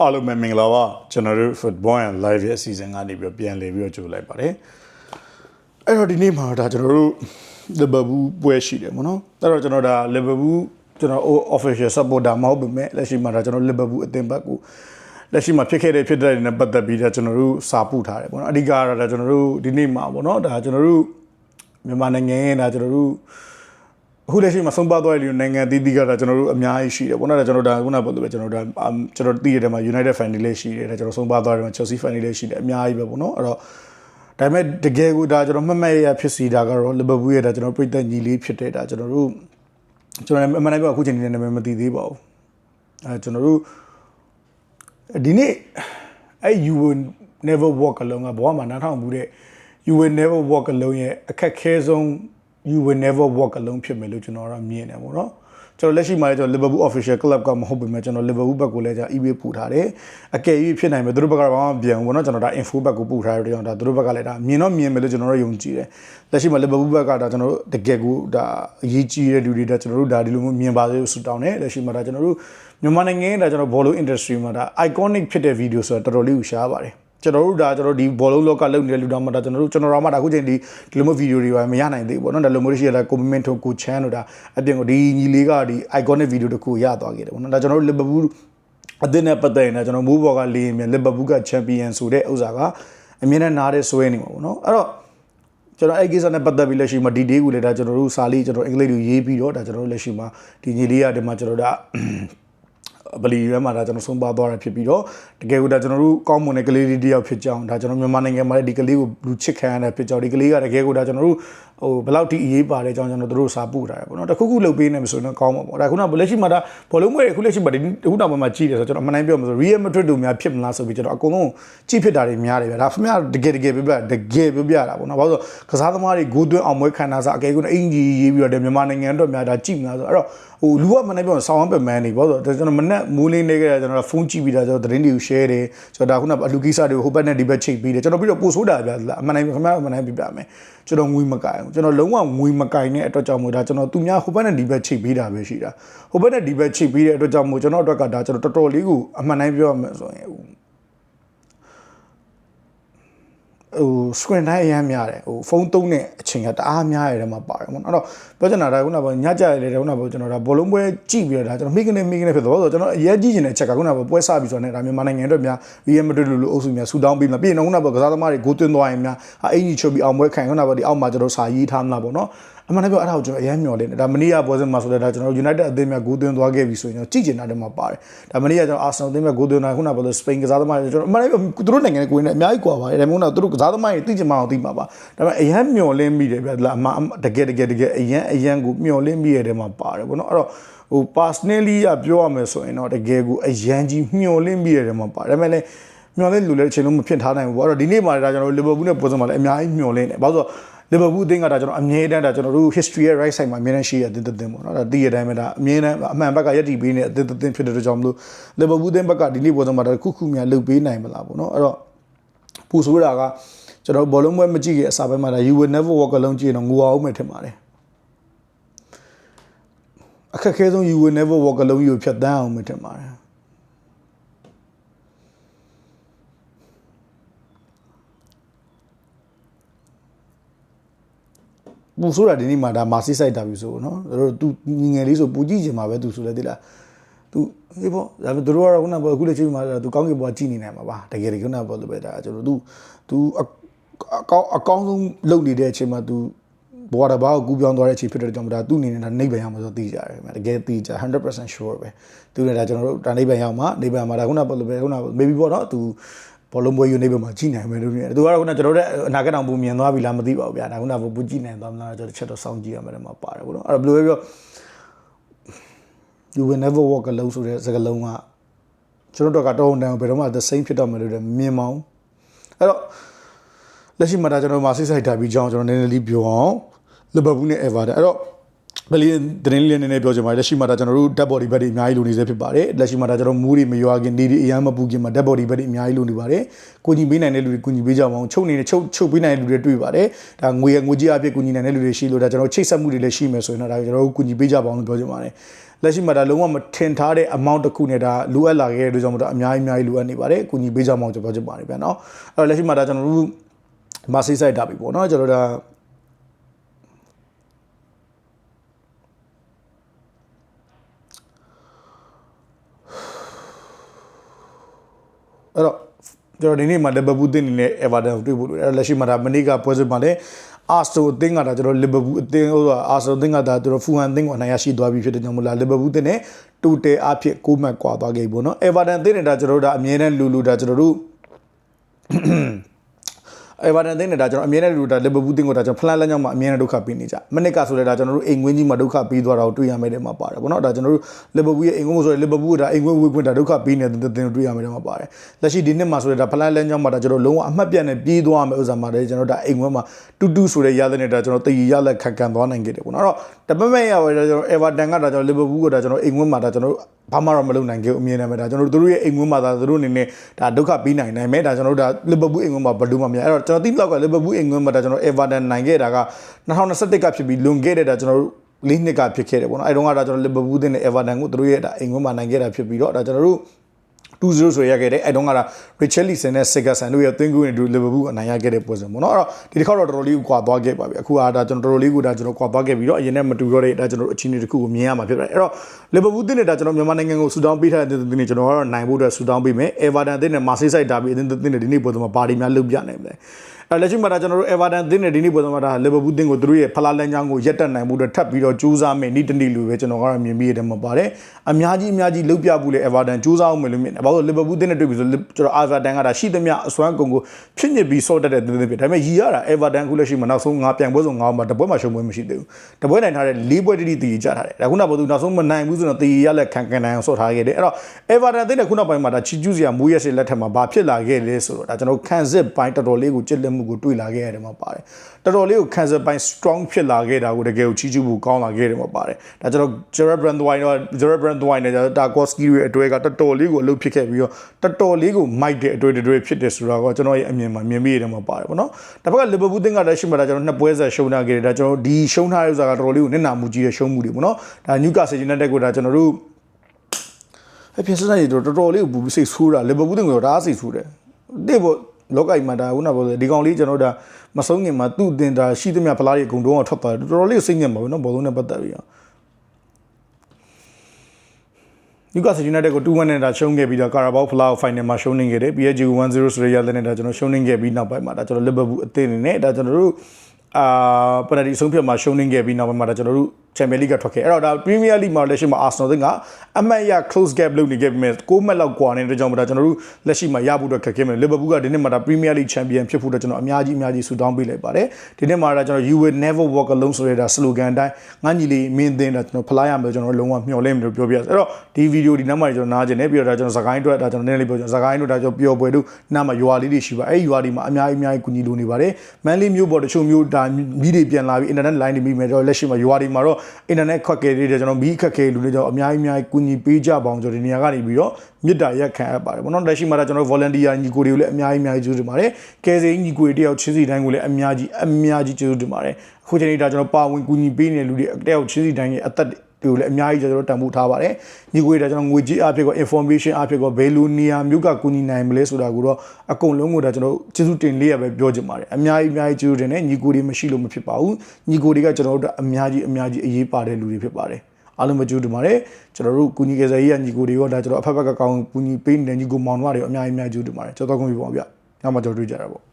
အားလုံးပဲမင်္ဂလာပါကျွန်တော်တို့ Football and Live ရဲ့အစီအစဉ်ကနေပြီးတော့ပြန်လည်ပြီးတော့ကြိုလိုက်ပါတယ်အဲ့တော့ဒီနေ့မှာဒါကျွန်တော်တို့ Liverpool ပွဲရှိတယ်ပေါ့နော်အဲ့တော့ကျွန်တော်ဒါ Liverpool ကျွန်တော် official supporter မဟုတ်ပေမဲ့လက်ရှိမှာဒါကျွန်တော် Liverpool အသင်းဘက်ကိုလက်ရှိမှာဖြစ်ခဲ့တဲ့ဖြစ်တဲ့တွေနဲ့ပတ်သက်ပြီးဒါကျွန်တော်တို့စာပို့ထားတယ်ပေါ့နော်အဓိကကတော့ဒါကျွန်တော်တို့ဒီနေ့မှာပေါ့နော်ဒါကျွန်တော်တို့မြန်မာနိုင်ငံရဲ့ဒါကျွန်တော်တို့ အခုလက်ရှိမှာဆုံးပါသွားတဲ့လူနိုင်ငံတည်တည်ကတော့ကျွန်တော်တို့အများကြီးရှိတယ်ပေါ့နော်ဒါကျွန်တော်ဒါခုနကပြောလို့ပဲကျွန်တော်ဒါကျွန်တော်တည်ရတဲ့မှာ United fan တွေလည်းရှိတယ်ဒါကျွန်တော်ဆုံးပါသွားတယ်မှာ Chelsea fan တွေလည်းရှိတယ်အများကြီးပဲပေါ့နော်အဲ့တော့ဒါပေမဲ့တကယ်ကိုဒါကျွန်တော်မှတ်မှတ်ရဖြစ်စီတာကတော့ Liverpool ရဲ့ဒါကျွန်တော်ပြည်သက်ညီလေးဖြစ်တဲ့ဒါကျွန်တော်တို့ကျွန်တော်အမှန်တကယ်အခုချိန်နေနေမသိသေးပါဘူးအဲကျွန်တော်တို့ဒီနေ့အဲ you will never walk alone ကဘောမှာနားထောင်မှုတဲ့ you will never walk alone ရဲ့အခက်ခဲဆုံး you will never walk alone ဖြစ်မယ်လို့ကျွန်တော်ကမြင်တယ်ပေါ့နော်ကျွန်တော်လက်ရှိမှာလည်းကျွန်တော် Liverpool official club ကမဟုတ်ပေမဲ့ကျွန်တော် Liverpool ဘက်ကိုလည်းကျွန်တော် email ပို့ထားတယ်အကယ်၍ဖြစ်နိုင်မယ်သူတို့ဘက်ကဘာမှမပြန်ဘူးပေါ့နော်ကျွန်တော်ဒါ info ဘက်ကိုပို့ထားတယ်ကျွန်တော်ဒါသူတို့ဘက်ကလည်းဒါမြင်တော့မြင်မယ်လို့ကျွန်တော်တို့ယုံကြည်တယ်လက်ရှိမှာ Liverpool ဘက်ကဒါကျွန်တော်တို့တကယ်ကိုဒါအရေးကြီးတဲ့လူတွေဒါကျွန်တော်တို့ဒါဒီလိုမျိုးမြင်ပါစေလို့ဆုတောင်းတယ်လက်ရှိမှာဒါကျွန်တော်တို့မြန်မာနိုင်ငံရဲ့ဒါကျွန်တော် ball industry မှာဒါ iconic ဖြစ်တဲ့ video ဆိုတော့တော်တော်လေးကိုရှားပါတယ် ကျွန်တော်တို့ဒါကျွန်တော်ဒီဘောလုံးလောကလုပ်နေတဲ့လူတော်မှာဒါကျွန်တော်တို့ကျွန်တော်တို့မှဒါအခုချိန်ဒီဒီလိုမျိုးဗီဒီယိုတွေပါမရနိုင်သေးဘူးပေါ့နော်ဒါလိုမျိုးရှိရတာကိုမင်းထုံကိုချမ်းတို့ဒါအပြင်ကိုဒီညီလေးကဒီ iconic video တခုရသွားခဲ့တယ်ပေါ့နော်ဒါကျွန်တော်တို့ Liverpool အသင်းနဲ့ပတ်သက်ရင်ကျွန်တော်မိုးဘော်ကလေးရင် Liverpool က champion ဆိုတဲ့ဥစ္စာကအမြင်နဲ့နားတဲ့ဆွဲနေမှာပေါ့နော်အဲ့တော့ကျွန်တော်အဲ့ကိစ္စနဲ့ပတ်သက်ပြီးလက်ရှိမှာဒီ day ကိုလည်းဒါကျွန်တော်တို့စာလေးကျွန်တော်အင်္ဂလိပ်လိုရေးပြီးတော့ဒါကျွန်တော်တို့လက်ရှိမှာဒီညီလေးကဒီမှာကျွန်တော်တို့ ဗလီရဲမှာဒါကျွန်တော်ဆုံးပါသွားတာဖြစ်ပြီးတော့တကယ်ကိုဒါကျွန်တော်တို့ကောင်းမွန်တဲ့ကလေးလေးတယောက်ဖြစ်ကြောင်းဒါကျွန်တော်မြန်မာနိုင်ငံမှာလည်းဒီကလေးကိုလူချစ်ခံရတဲ့ဖြစ်ကြောင်းဒီကလေးကတကယ်ကိုဒါကျွန်တော်တို့ ဟိုဘယ်လောက်ထိအရေးပါတဲ့အကြောင်းကျွန်တော်တို့စာပို့ထားတယ်ပေါ့နော်တခုခုလုပ်ပေးနေမှာဆိုရင်ကောင်းမှာပေါ့ဒါခုနကလက်ရှိမှာဒါဘောလုံးမွေးခုလက်ရှိမှာဒီခုနောက်မှာကြည့်တယ်ဆိုတော့ကျွန်တော်အမှန်တိုင်းပြောမှာဆို Real Madrid တို့များဖြစ်မလားဆိုပြီးကျွန်တော်အကုန်လုံးကြည့်ဖြစ်တာတွေများတယ်ဗျာဒါဖမတကယ်တကယ်ပြပြတကယ်ပြပြတာပေါ့နော်ဘာလို့ဆိုကစားသမားတွေဂိုးသွင်းအောင်မွေးခံတာစားအကယ်ကိုအင်ဂျီရေးပြီးတော့မြန်မာနိုင်ငံအတွက်များဒါကြည့်မလားဆိုအဲ့တော့ဟိုလူကမနေ့ပြောဆောင်းပမန်နေပေါ့ဆိုတော့ကျွန်တော်မနေ့မိုးလင်းနေကြတာကျွန်တော်ဖုန်းကြည့်ပြီးတာကျွန်တော်သတင်းတွေကို share တယ်ကျွန်တော်ဒါခုနအလူကိစ္စတွေကိုဟိုဘက်နဲ့ဒီဘက်ချိတ်ပြီးတယ်ကျွန်တော်ပြီးတော့ပို့ဆိုတာဗျာအမှန်တိုင်းခင်ဗျားအမှန်တိုင်းပြပြမယ်ကျွန်တော်ငွေမကင်ဘူးကျွန်တော်လုံးဝငွေမကင်တဲ့အတွက်ကြောင့်မို့ဒါကျွန်တော်သူများဟိုဘက်နဲ့ဒီဘက်ချိတ်ပေးတာပဲရှိတာဟိုဘက်နဲ့ဒီဘက်ချိတ်ပေးတဲ့အတွက်ကြောင့်မို့ကျွန်တော်အတွက်ကဒါကျွန်တော်တော်တော်လေးကိုအမှန်တိုင်းပြောရမယ်ဆိုရင် ဟိုဟို screen time အရမ်းများတယ်ဟိုဖုန်းသုံးတဲ့အချိန်ကတအားများရတယ်မှာပါတယ်ပေါ့နော်အဲ့တော့ပြောချင်တာဒါခုနကညကြရလေခုနကကျွန်တော်ဒါဘောလုံးပွဲကြည့်ပြီးတော့ဒါကျွန်တော်မိကနေမိကနေဖြစ်သွားဆိုတော့ကျွန်တော်အရေးကြီးနေတဲ့ချက်ကခုနကပွဲစပြီးဆိုတော့ねဒါမြန်မာနိုင်ငံအတွက်များ Real Madrid လိုလိုအုပ်စုများဆူတောင်းပြီးမှပြင်တော့ခုနကကစားသမားတွေဂိုးသွင်းသွားရင်များအင်ကြီးချုပ်ပြီးအောင်ပွဲခံခုနကဒီအောက်မှာကျွန်တော်စာရေးထားမလားပေါ့နော်အမှန်တကယ်အဲ့ဒါကိုကျွန်တော်အရင်မျှော်လင့်တယ်ဒါမနီးယာပွဲစဉ်မှာဆိုတော့ဒါကျွန်တော် United အသင်းများဂိုးသွင်းသွားခဲ့ပြီဆိုရင်ကျွန်တော်ကြည့်ကျင်တာတည်းမှာပါတယ်ဒါမနီးယာကျွန်တော် Arsenal အသင်းများဂိုးသွင်းတာခုနကပြောလို့ Spain ကစားသမားတွေကျွန်တော်အမှန်တကယ်သူတို့နိုင်ငံကိုယ်နဲ့အများကြီးကွာပါတယ်ဒါမှမဟုတ်သူတို့ကစားသမားတွေသိချင်မှအောင်သိမှာပါဒါပေမဲ့အရင်မျှော်လင့်မိတယ်ဗျာအမှန်တကယ်တကယ်တကယ်အရင်အရင်ကိုမျှော်လင့်မိရတဲ့မှာပါတယ်ပေါ့နော်အဲ့တော့ဟို personally ကပြောရမယ်ဆိုရင်တော့တကယ်ကိုအရန်ကြီးမျှော်လင့်မိရတယ်မှာပါတယ်ဒါပေမဲ့လည်းမျှော်လင့်လူလည်းအချိန်လုံးမဖြစ်ထားနိုင်ဘူးပေါ့အဲ့တော့ဒီနေ့မှာဒါကျွန်တော်လီဗာပူးနဲ့ပွဲစဉ်မှာလည်းအများကြီးမျှော်လင့်တယ်ဘာလို့ဆိုတော့ လီဗာပူးအသင်းကဒါကျွန်တော်အမြဲတမ်းဒါကျွန်တော်တို့ history ရဲ့ right side မှာအမြဲတမ်းရှိရတဲ့သင်းပေါ့နော်ဒါတည်ရတဲ့အတိုင်းပဲဒါအမြဲတမ်းအမှန်ဘက်ကယက်တီပေးနေတဲ့အသင်းသင်းဖြစ်တဲ့ကြောင့်မလို့လီဗာပူးအသင်းဘက်ကဒီနေ့ပွဲစဉ်မှာဒါခုခုများလုပ်ပေးနိုင်မလားပေါ့နော်အဲ့တော့ပူဆိုတာကကျွန်တော်ဘောလုံးပွဲမကြည့်ခင်အစာပိုင်းမှာဒါ you will never walk alone ကြည့်ရင်တော့ငိုအောင်မယ်ထင်ပါတယ်အခက်ခဲဆုံး you will never walk alone ကိုဖြတ်တန်းအောင်မယ်ထင်ပါတယ် ပူဆိုတာဒီနေ့မှာဒါမာစီစိုက်တာပြီဆိုတော့နော်တို့ तू ငငယ်လေးဆိုပူကြည့်ချင်မှာပဲ तू ဆိုလဲတိလား तू ဟေးပေါ့ဒါပေမဲ့တို့ကတော့ခုနကအခုလေချိန်မှာ तू ကောင်းကင်ဘွားကြည့်နေနိုင်မှာပါတကယ်တကယ်ခုနကပေါ့လို့ပဲဒါကျွန်တော် तू तू အကောင်းအကောင်းဆုံးလုပ်နေတဲ့အချိန်မှာ तू ဘွားတစ်ပါးကိုကူးပြောင်းသွားတဲ့အချိန်ဖြစ်တဲ့ကြောင့်ဒါသူ့အနေနဲ့ဒါနှိပ်ပံရမှာဆိုသိကြတယ်တကယ်သိကြ100% sure ပဲသူလည်းဒါကျွန်တော်တို့ဒါနှိပ်ပံရမှာနှိပ်ပံမှာဒါခုနကပေါ့လို့ပဲခုန maybe ပေါ့နော် तू ဘောလုံးပွဲယူနေပဲမှာကြည့်နိုင်မယ်လို့မြင်တယ်သူကတော့ခုနကျွန်တော်တို့အနာဂတ်တောင်ပုံမြင်သွားပြီလားမသိပါဘူးဗျာဒါခုနကဘူးကြည့်နိုင်သွားမလားကျွန်တော်တစ်ချက်တော့စောင့်ကြည့်ရမယ်မှာပါတယ်ပေါ့နော်အဲ့တော့ဘယ်လိုပဲပြော you will never walk alone ဆိုတဲ့စကားလုံးကကျွန်တော်တို့ကတော့တန်ဘယ်တော့မှ the same ဖြစ်တော့မယ်လို့မြင်မအောင်အဲ့တော့လက်ရှိမှာဒါကျွန်တော်မှာစိတ်ဆိုင်တာပြီးကြောင်းကျွန်တော်နည်းနည်းလေးပြောအောင်လီဗာပူးနဲ့ Everton အဲ့တော့ ဘယ်လေးတင်းလေးနည်းနည်းပြောချင်ပါတယ်လက်ရှိမှာဒါကျွန်တော်တို့ dead body ဘက်တွေအများကြီးလိုနေစေဖြစ်ပါတယ်လက်ရှိမှာဒါကျွန်တော်မူးတွေမရွာခင်နေတွေအရန်မပူခင်မှာ dead body ဘက်တွေအများကြီးလိုနေပါတယ်ကိုကြီးပေးနိုင်တဲ့လူတွေကိုကြီးပေးကြအောင်ချုပ်နေတဲ့ချုပ်ချုပ်ပေးနိုင်တဲ့လူတွေတွေ့ပါတယ်ဒါငွေငွေကြီးအဖြစ်ကိုကြီးနိုင်တဲ့လူတွေရှိလို့ဒါကျွန်တော်ချိတ်ဆက်မှုတွေလည်းရှိမယ်ဆိုရင်တော့ဒါကျွန်တော်တို့ကိုကြီးပေးကြပါအောင်လို့ပြောချင်ပါတယ်လက်ရှိမှာဒါလုံးဝမထင်ထားတဲ့ amount တစ်ခုနဲ့ဒါလိုအပ်လာခဲ့တဲ့အတွက်ကြောင့်မို့ဒါအများကြီးအများကြီးလိုအပ်နေပါတယ်အကူအညီပေးကြမအောင်ကျွန်တော်ပြောချင်ပါတယ်ဗျာနော်အဲ့တော့လက်ရှိမှာဒါကျွန်တော်တို့မာစီဆိုင်တာပြီပေါ့နော်ကျွန်တော်တို့ဒါ အဲ့တော့ကျွန်တော်ဒီနေ့မှာလီဗာပူးတင်နေတဲ့ Everton ကိုတွေ့ဖို့လို့အဲ့တော့လက်ရှိမှာဒါမနေ့ကပွဲစဉ်မှာလည်းအာစတိုအသင်းကဒါကျွန်တော်လီဗာပူးအသင်းဟိုအာစတိုအသင်းကဒါကျွန်တော်ဖူဟန်အသင်းကိုအနိုင်ရရှိသွားပြီဖြစ်တဲ့ကြောင့်မို့လားလီဗာပူးတင်နဲ့တူတဲအဖြစ်ကိုမှတ်ကွာသွားခဲ့ပြီပေါ့နော် Everton အသင်းနဲ့ဒါကျွန်တော်တို့ဒါအမြဲတမ်းလူလူဒါကျွန်တော်တို့ အေဗာတန်တင်းနဲ့ဒါကျွန်တော်အမြဲတမ်းလူဒါလီဗာပူးတင်းကိုဒါကျွန်တော်ဖလန်လမ်းကြောင်းမှာအမြဲတမ်းဒုက္ခပေးနေကြမနစ်ကဆိုလဲဒါကျွန်တော်တို့အိမ်ဝင်းကြီးမှာဒုက္ခပေးသွားတာကိုတွေ့ရမယ်တဲ့မှာပါတယ်ဗောနော်ဒါကျွန်တော်တို့လီဗာပူးရဲ့အိမ်ဝင်းဆိုလဲလီဗာပူးကဒါအိမ်ဝင်းဝေးခွင့်ဒါဒုက္ခပေးနေတဲ့တင်းကိုတွေ့ရမယ်တဲ့မှာပါတယ်လက်ရှိဒီနှစ်မှာဆိုလဲဒါဖလန်လမ်းကြောင်းမှာဒါကျွန်တော်လုံးဝအမှတ်ပြတ်နဲ့ပြေးသွားမယ်ဥစ္စာမှာတယ်ကျွန်တော်ဒါအိမ်ဝင်းမှာတူတူဆိုတဲ့ရတဲ့နဲ့ဒါကျွန်တော်တည်ရလက်ခံခံသွားနိုင်ခဲ့တယ်ဗောနော်အဲ့တော့တပတ်မဲ့ရပါဒါကျွန်တော်အေဗာတန်ကဒါကျွန်တော်လီဗာပူးကဒါကျွန်တော်အိမ်ဝင်းမှာဒါကျွန်တော်ဘာမှတော့မလုပ်နိုင်ခဲ့ဘူးအမြင်နဲ့ပဲဒါကျွန်တော်တို့ရဲ့အိမ်ဝင်းမှာဒါတို့အနေနဲ့ဒါဒုက္ခပေးနိုင်နိုင်မယ်ဒါကျွန်တော်တို့ဒါလီဗာပူးအိမ်ဝင်းမှာဘယ်လိုမှမရအဲ့တော့ကျွန်တော်သိတော့ကလီဗာပူးအိမ်ဝင်းမှာဒါကျွန်တော် Everton နိုင်ခဲ့တာက2021ကဖြစ်ပြီးလွန်ခဲ့တဲ့ဒါကျွန်တော်တို့လေးနှစ်ကဖြစ်ခဲ့တယ်ပေါ့နော်အဲတုန်းကဒါကျွန်တော်လီဗာပူးတင်တဲ့ Everton ကိုတို့ရဲ့ဒါအိမ်ဝင်းမှာနိုင်ခဲ့တာဖြစ်ပြီးတော့ဒါကျွန်တော်တို့ 2-0ဆိုရခဲ့တယ်အဲတုန်းကဒါ Richarlison နဲ့ Sigurdsson တို့ရဲ့အသင်းကူနဲ့တူလီဗာပူးအနိုင်ရခဲ့တဲ့ပွဲစဉ်ပေါ့နော်အဲ့တော့ဒီတစ်ခါတော့တော်တော်လေးကိုကွာသွားခဲ့ပါပြီအခုကဒါကျွန်တော်တော်တော်လေးကိုဒါကျွန်တော်ကွာသွားခဲ့ပြီးတော့အရင်နဲ့မတူတော့တဲ့ဒါကျွန်တော်တို့အချင်းတွေတစ်ခုကိုမြင်ရမှာဖြစ်ပါတယ်အဲ့တော့လီဗာပူးတင်တဲ့ဒါကျွန်တော်မြန်မာနိုင်ငံကိုဆူတောင်းပေးထားတဲ့တင်းတင်းကျွန်တော်ကတော့နိုင်ဖို့အတွက်ဆူတောင်းပေးမယ် Everton တင်နဲ့မာဆေးဆိုင်ဒါဘီအတင်းတင်းနဲ့ဒီနေ့ပွဲစဉ်မှာပါတီများလုပ်ပြနိုင်တယ် အဲလက်ရှိမှာဒါကျွန်တော်တို့ Everton သင်းနဲ့ဒီနေ့ပွဲစဉ်မှာဒါ Liverpool သင်းကိုသူတို့ရဲ့ဖလားလန်းချောင်းကိုရက်တက်နိုင်မှုအတွက်ထပ်ပြီးတော့ကြိုးစားမယ်နေ့တနေ့လိုပဲကျွန်တော်ကတော့မြင်မိရတယ်မှာပါတယ်အများကြီးအများကြီးလှုပ်ပြဖို့လေ Everton ကြိုးစားအောင်မယ်လို့မြင်တယ်ဘာလို့ Liverpool သင်းနဲ့တွေ့ပြီဆိုကျွန်တော် Everton ကဒါရှိသမျှအစွမ်းကုန်ကိုဖြစ်ညစ်ပြီးဆော့တက်တဲ့သင်းသင်းဖြစ်ဒါပေမဲ့ရီရတာ Everton ခုလက်ရှိမှာနောက်ဆုံးငါပြန်ပွဲဆုံးငါမှာတပွဲမှာရှုံးပွဲမရှိသေးဘူးတပွဲနိုင်ထားတဲ့၄ပွဲတိတိတည်ကြထားတယ်ဒါခုနကဘာလို့နောက်ဆုံးမနိုင်ဘူးဆိုတော့တည်ရလက်ခံခံနိုင်အောင်ဆော့ထားခဲ့တယ်အဲ့တော့ Everton သင်းနဲ့ခုနောက်ပိုင်းမှာဒါချီကျူးစရာမိုးရက်စလက်ထက်မှာဘာဖြစ်လာခဲ့လဲဆိုတော့ဒါကျွန်တော်ခံစစ်ပိုင်းတော်တော်လေးကိုကြစ်လက်မှုကိုတွေ့လာခဲ့ရတယ်မှာပါတယ်တော်တော်လေးကို cancer ပိုင်း strong ဖြစ်လာခဲ့တာကိုတကယ်ကိုချီးကျူးဖို့ကောင်းလာခဲ့တယ်မှာပါတယ်ဒါကျွန်တော် Gerard Brandwine တော့ Gerard Brandwine နဲ့ Tarkowski ရဲ့အတွဲကတော်တော်လေးကိုအလုပ်ဖြစ်ခဲ့ပြီးတော့တော်တော်လေးကိုမိုက်တဲ့အတွေ့အတွေ့ဖြစ်တယ်ဆိုတာကကျွန်တော်ရဲ့အမြင်မှာမြင်မိရတယ်မှာပါတယ်ဗောနော်ဒါဘက်က Liverpool သင်းကလည်းရှိမှဒါကျွန်တော်နှစ်ပွဲဆက်ရှုံးထားခဲ့တယ်ဒါကျွန်တော်ဒီရှုံးထားတဲ့ဥစ္စာကတော်တော်လေးကိုနစ်နာမှုကြီးတဲ့ရှုံးမှုတွေဗောနော်ဒါ Newcastle United ကိုဒါကျွန်တော်တို့အပြင်စနေတော်တော်လေးကိုပူပြီးစိတ်ဆိုးတာ Liverpool သင်းကိုဒါစိတ်ဆိုးတယ်တဲ့ပေါ့ လောကကြီးမှာဒါခုနကပြောတယ်ဒီကောင်လေးကျွန်တော်တို့ဒါမဆုံးခင်မှာသူ့တင်တာရှိသမျှဖလားတွေအကုန်လုံးအောင်ထွက်သွားတယ်တော်တော်လေးစိတ်ညစ်မှာပဲနော်ဘောလုံးနဲ့ပတ်သက်ပြီးတော့နျူကာဆယ်ယူနိုက်တက်ကို2-1နဲ့ဒါရှုံးခဲ့ပြီးတော့ကာရာဘောက်ဖလားကိုဖိုင်နယ်မှာရှုံးနေခဲ့တယ် PSG 1-0ဆိုတဲ့ရလနဲ့ဒါကျွန်တော်ရှုံးနေခဲ့ပြီးနောက်ပိုင်းမှာဒါကျွန်တော်လီဗာပူးအသင်းနေနဲ့ဒါကျွန်တော်တို့အာပယ်နယ်တီဆုံးဖြတ်မှာရှုံးနေခဲ့ပြီးနောက်ပိုင်းမှာဒါကျွန်တော်တို့ ချန်ပီယံလိဂ်ကထွက်ခဲ့အဲ့တော့ဒါပရီးမီးယားလိဂ်မှာလက်ရှိမှာအာဆနယ်ကအမှတ်ရ close gap လုပ်နေခဲ့ပြီးမဲ့6မှတ်လောက်ကွာနေတဲ့ကြောင့်မဒါကျွန်တော်တို့လက်ရှိမှာရဖို့အတွက်ခက်ခဲမယ်လီဗာပူးကဒီနှစ်မှာဒါပရီးမီးယားလိဂ်ချန်ပီယံဖြစ်ဖို့အတွက်ကျွန်တော်အများကြီးအများကြီးဆူတောင်းပေးလိုက်ပါတယ်ဒီနှစ်မှာဒါကျွန်တော် you will never walk alone ဆိုတဲ့ဒါ slogan အတိုင်းငါညီလေးမင်းသင်းဒါကျွန်တော်ဖလားရမယ်ကျွန်တော်လုံးဝမျှော်လင့်မယ်လို့ပြောပြရအဲ့တော့ဒီဗီဒီယိုဒီနောက်မှာကျွန်တော်နားကျင်နေပြီးတော့ဒါကျွန်တော်စကိုင်းအတွက်ဒါကျွန်တော်နည်းနည်းလေးပြောကျွန်တော်စကိုင်းတို့ဒါကျွန်တော်ပျော်ပွဲတို့နားမှာရွာလေးတွေရှိပါအဲ့ရွာတွေမှာအများကြီးအများကြီးကူညီလိုနေပါတယ်မန်လေးမျိုးပေါ်တချို့မျိုးဒါမိတွေပြန်လာပြီး internet line တွေမိမယ်ကျွန်တော်လက်ရှိမှာရွာတွေမှာတော့ internet ခွက်ကဲလေးတွေကျွန်တော်မိခက်ခဲလူတွေကျွန်တော်အများကြီးအများကြီးကူညီပေးကြပါအောင်ကျွန်တော်ဒီနေရာကနေပြီးတော့မြစ်တာရက်ခံအပ်ပါတယ်ဘောနော်လက်ရှိမှာဒါကျွန်တော် volunteer ညီကိုတွေကိုလည်းအများကြီးအများကြီးကျေးဇူးတင်ပါတယ်ကယ်ဆယ်ညီကိုတွေတယောက်ချင်းစီတိုင်းကိုလည်းအများကြီးအများကြီးကျေးဇူးတင်ပါတယ်အခုချိန်ဒါကျွန်တော်ပါဝင်ကူညီပေးနေတဲ့လူတွေတယောက်ချင်းစီတိုင်းရဲ့အသက် တွေကိုလည်းအများကြီးကျွန်တော်တန်ဖိုးထားပါတယ်ညီကိုတွေဒါကျွန်တော်ငွေကြေးအဖြစ်ကော information အဖြစ်ကောဘယ်လိုနေရာမျိုးကကူညီနိုင်မလဲဆိုတာကိုတော့အကုန်လုံးကိုဒါကျွန်တော်ကျေးဇူးတင်လေးရပဲပြောချင်ပါတယ်အများကြီးအများကြီးကျေးဇူးတင်တယ်ညီကိုတွေမရှိလို့မဖြစ်ပါဘူးညီကိုတွေကကျွန်တော်တို့အများကြီးအများကြီးအရေးပါတဲ့လူတွေဖြစ်ပါတယ်အားလုံးပဲကြိုးတင်ပါတယ်ကျွန်တော်တို့ကုညီကစားရေးကညီကိုတွေရောဒါကျွန်တော်အဖက်ဖက်ကကောင်းကုညီပေးနေတဲ့ညီကိုမောင်တို့တွေအများကြီးအများကြီးကြိုးတင်ပါတယ်ကျွန်တော်ကောင်းပြီပေါ့ဗျာနောက်မှကျွန်တော်တွေ့ကြတာပေါ့